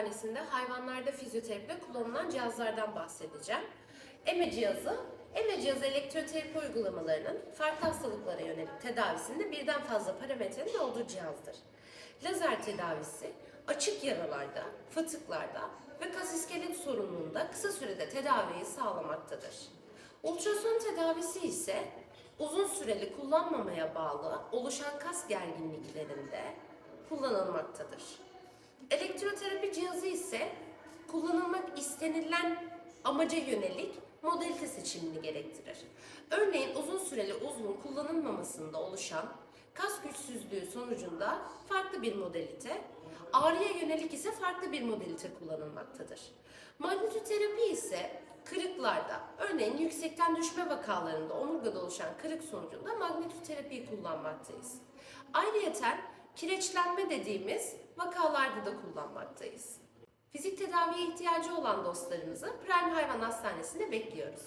Hastanesi'nde hayvanlarda fizyoterapide kullanılan cihazlardan bahsedeceğim. EME cihazı, EME cihazı elektroterapi uygulamalarının farklı hastalıklara yönelik tedavisinde birden fazla parametrenin olduğu cihazdır. Lazer tedavisi açık yaralarda, fıtıklarda ve kas iskelet sorununda kısa sürede tedaviyi sağlamaktadır. Ultrason tedavisi ise uzun süreli kullanmamaya bağlı oluşan kas gerginliklerinde kullanılmaktadır. Elektroterapi cihazı ise kullanılmak istenilen amaca yönelik modalite seçimini gerektirir. Örneğin uzun süreli uzvun kullanılmamasında oluşan kas güçsüzlüğü sonucunda farklı bir modalite, ağrıya yönelik ise farklı bir modalite kullanılmaktadır. Magnetoterapi ise kırıklarda, örneğin yüksekten düşme vakalarında omurgada oluşan kırık sonucunda magnetoterapiyi kullanmaktayız. Ayrıyeten kireçlenme dediğimiz vakalarda da kullanmaktayız. Fizik tedaviye ihtiyacı olan dostlarımızı Prime Hayvan Hastanesi'nde bekliyoruz.